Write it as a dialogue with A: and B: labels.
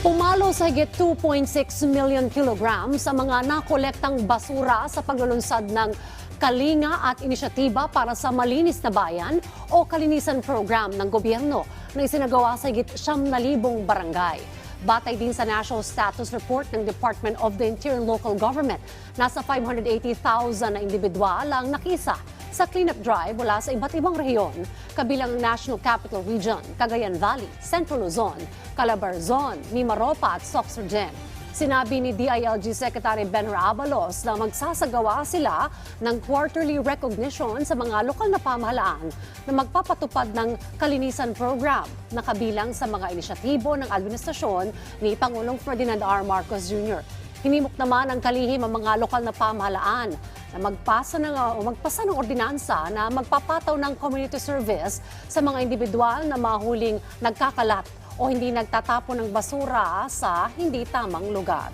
A: Pumalo sa higit 2.6 million kilograms sa mga nakolektang basura sa paglulunsad ng Kalinga at Inisyatiba para sa Malinis na Bayan o Kalinisan Program ng gobyerno na isinagawa sa higit 9,000 barangay. Batay din sa National Status Report ng Department of the Interior and Local Government, nasa 580,000 na individual ang nakisa sa cleanup drive mula sa iba't ibang rehiyon, kabilang ang National Capital Region, Cagayan Valley, Central Luzon, Calabarzon, Mimaropa at Soxargen. Sinabi ni DILG Secretary Ben Abalos na magsasagawa sila ng quarterly recognition sa mga lokal na pamahalaan na magpapatupad ng kalinisan program na kabilang sa mga inisyatibo ng administrasyon ni Pangulong Ferdinand R. Marcos Jr. Hinimok naman ang kalihim ang mga lokal na pamahalaan na magpasa ng, o magpasa ng ordinansa na magpapataw ng community service sa mga individual na mahuling nagkakalat o hindi nagtatapon ng basura sa hindi tamang lugar.